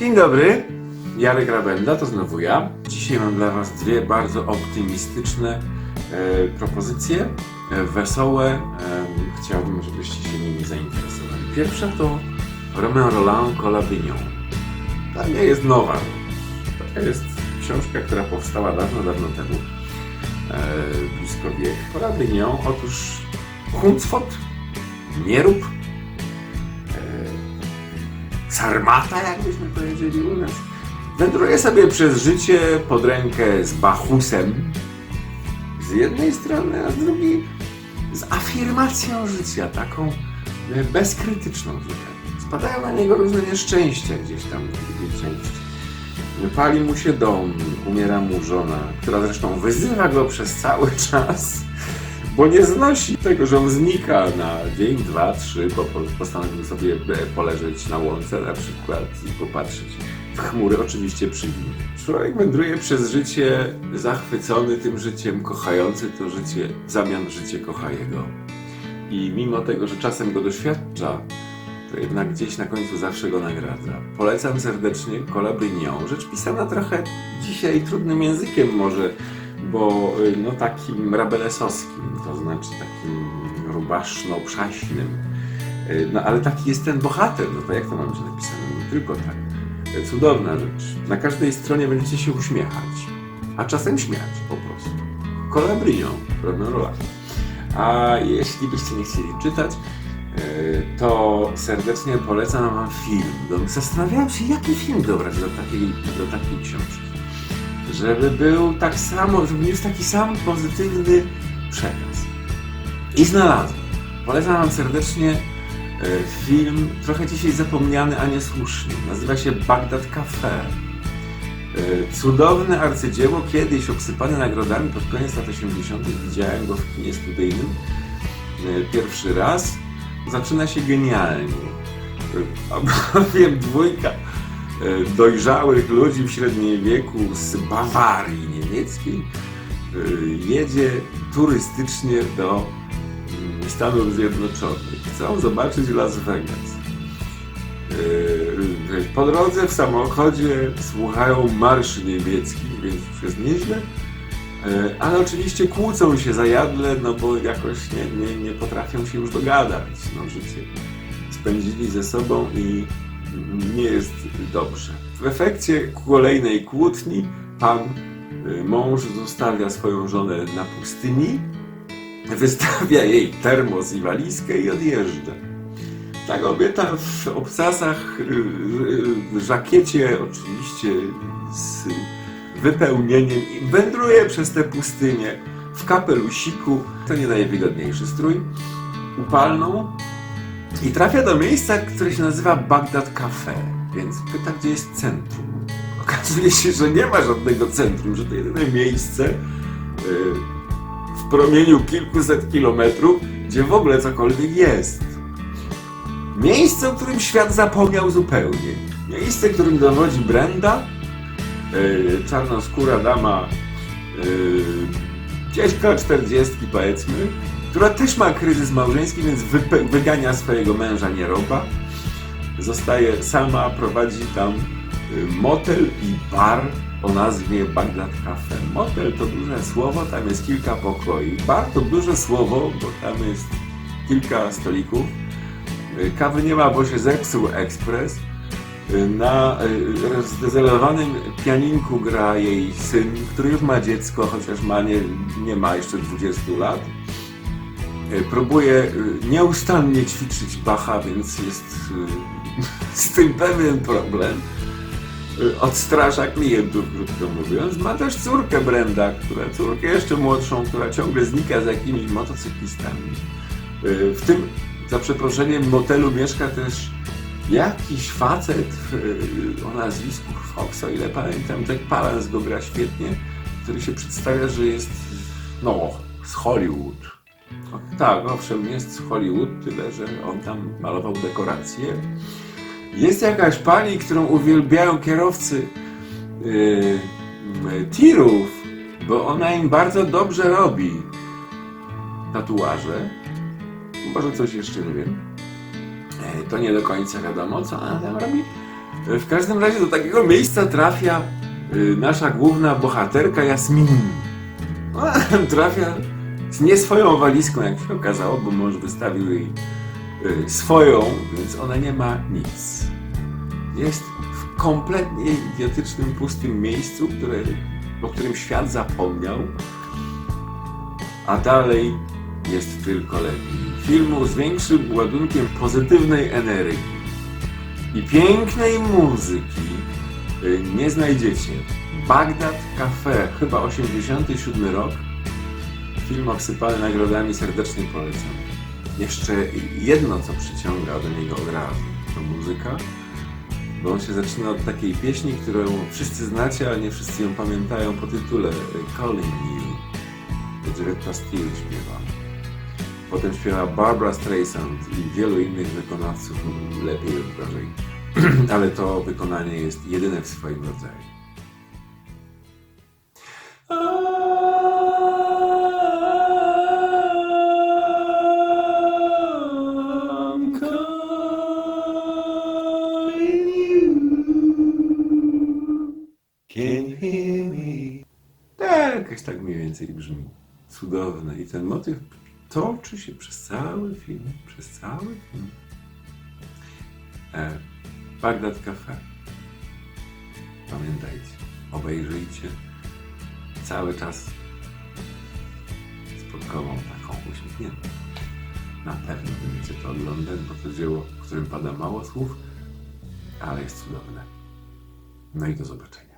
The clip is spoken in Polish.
Dzień dobry, Jarek Rabenda, to znowu ja. Dzisiaj mam dla Was dwie bardzo optymistyczne e, propozycje, e, wesołe. E, chciałbym, żebyście się nimi zainteresowali. Pierwsza to Romain Roland Cola Vignon. Ta nie jest nowa. To jest książka, która powstała dawno, dawno temu. E, blisko wiek. Cola Vignon, otóż Huncfot, nie rób, sarmata, jakbyśmy powiedzieli u nas. Wędruje sobie przez życie pod rękę z Bachusem z jednej strony, a z drugiej z afirmacją życia, taką e, bezkrytyczną zupełnie. Spadają na niego różne nieszczęścia gdzieś tam w drugiej części. Pali mu się dom, umiera mu żona, która zresztą wyzywa go przez cały czas, bo nie znosi tego, że on znika na dzień, dwa, trzy, bo po- postanowił sobie e, poleżeć na łące na przykład i popatrzeć w chmury, oczywiście przywilnie. Człowiek wędruje przez życie zachwycony tym życiem, kochający to życie, w zamian życie kocha jego. I mimo tego, że czasem go doświadcza, to jednak gdzieś na końcu zawsze go nagradza. Polecam serdecznie Cola Brignon. Rzecz pisana trochę dzisiaj trudnym językiem może, bo y, no takim rabelesowskim, to znaczy takim rubaszno-przaśnym. Y, No ale taki jest ten bohater, no to jak to ma być napisane? Nie tylko tak. Cudowna rzecz. Na każdej stronie będziecie się uśmiechać, a czasem śmiać po prostu. Brignon, Romain Rolland. A jeśli byście nie chcieli czytać, y, to serdecznie polecam wam film. No, Zastanawiałem się, jaki film dobrać do takiej, do takiej książki żeby był tak samo, żeby mieć taki sam pozytywny przekaz. I znalazłem. Polecam Wam serdecznie e, film, trochę dzisiaj zapomniany, a niesłusznie. Nazywa się Bagdad Cafe. E, Cudowne arcydzieło, kiedyś obsypane nagrodami pod koniec lat 80. Widziałem go w kinie studyjnym e, pierwszy raz. Zaczyna się genialnie. E, Albowiem dwójka dojrzałych ludzi w średnim wieku z Bawarii niemieckiej e, jedzie turystycznie do mm, Stanów Zjednoczonych. Chcą zobaczyć Las Vegas. E, Po drodze w samochodzie słuchają marszy niemieckich, więc jest nieźle. E, Ale oczywiście kłócą się zajadle, no bo jakoś nie, nie, nie potrafią się już dogadać. No, życie spędzili ze sobą i nie jest dobrze. W efekcie kolejnej kłótni pan y, mąż zostawia swoją żonę na pustyni, wystawia jej termos i walizkę i odjeżdża. Ta kobieta w obcasach, y, y, w żakiecie oczywiście z wypełnieniem i wędruje przez tę pustynię w kapelusiku. To nie najwygodniejszy strój. Upalną, i trafia do miejsca, które się nazywa Bagdad Cafe, więc pyta, gdzie jest centrum. Okazuje się, że nie ma żadnego centrum, że to jedyne miejsce yy, w promieniu kilkuset kilometrów, gdzie w ogóle cokolwiek jest. Miejsce, o którym świat zapomniał zupełnie. Miejsce, którym dowodzi Brenda, yy, czarnoskóra dama, yy, 40 powiedzmy, która też ma kryzys małżeński, więc wygania swojego męża nieroba. Zostaje sama, prowadzi tam y, motel i bar o nazwie Bagdad Cafe. Motel to duże słowo, tam jest kilka pokoi. Bar to duże słowo, bo tam jest kilka stolików. Y, Kawy nie ma, bo się zepsuł ekspres. Y, Na y, zdezolowanym pianinku gra jej syn, który już ma dziecko, chociaż ma nie, nie ma jeszcze 20 lat. E, Próbuje e, nieustannie ćwiczyć Bacha, więc jest e, z tym pewien problem. Odstrasza klientów, krótko mówiąc. Ma też córkę Brenda, która, córkę jeszcze młodszą, która ciągle znika z jakimiś motocyklistami. W tym, za przeproszeniem, motelu mieszka też jakiś facet o nazwisku Fox, o ile pamiętam, Jack Palance go gra świetnie, który się przedstawia, że jest, no, z Hollywood. O, Tak, owszem, jest Hollywood, tyle że on tam malował dekoracje. Jest jakaś pani, którą uwielbiają kierowcy yy, yy, tirów, bo ona im bardzo dobrze robi tatuaże. Może coś jeszcze nie wiem. E, To nie do końca wiadomo, co ona tam robi. E, W każdym razie do takiego miejsca trafia y, nasza główna bohaterka Jasmin. Ona trafia z nie swoją walizką, jak się okazało, bo mąż wystawił jej y, swoją, więc ona nie ma nic. Jest w kompletnie idiotycznym, pustym miejscu, które, o którym świat zapomniał, a dalej jest tylko lepiej. Filmu z większym ładunkiem pozytywnej energii i pięknej muzyki y, nie znajdziecie. Bagdad Cafe, chyba 87 rok. Film obsypany nagrodami serdecznie polecam. Jeszcze jedno, co przyciąga do niego od to muzyka, bo on się zaczyna od takiej pieśni, którą wszyscy znacie, ale nie wszyscy ją pamiętają po tytule y, Calling You. Diretta Steele śpiewa. Potem śpiewa Barbara Streisand i wielu innych wykonawców lepiej lub gorzej. Ale to wykonanie jest jedyne w swoim rodzaju. Tak, mniej więcej brzmi. Cudowne. I ten motyw toczy się przez cały film. Przez cały film. E, Bagdad Cafe. Pamiętajcie, obejrzyjcie cały czas z podkową taką uśmiechniętą. Na pewno będziecie to oglądać, bo to dzieło, w którym pada mało słów, ale jest cudowne. No i do zobaczenia.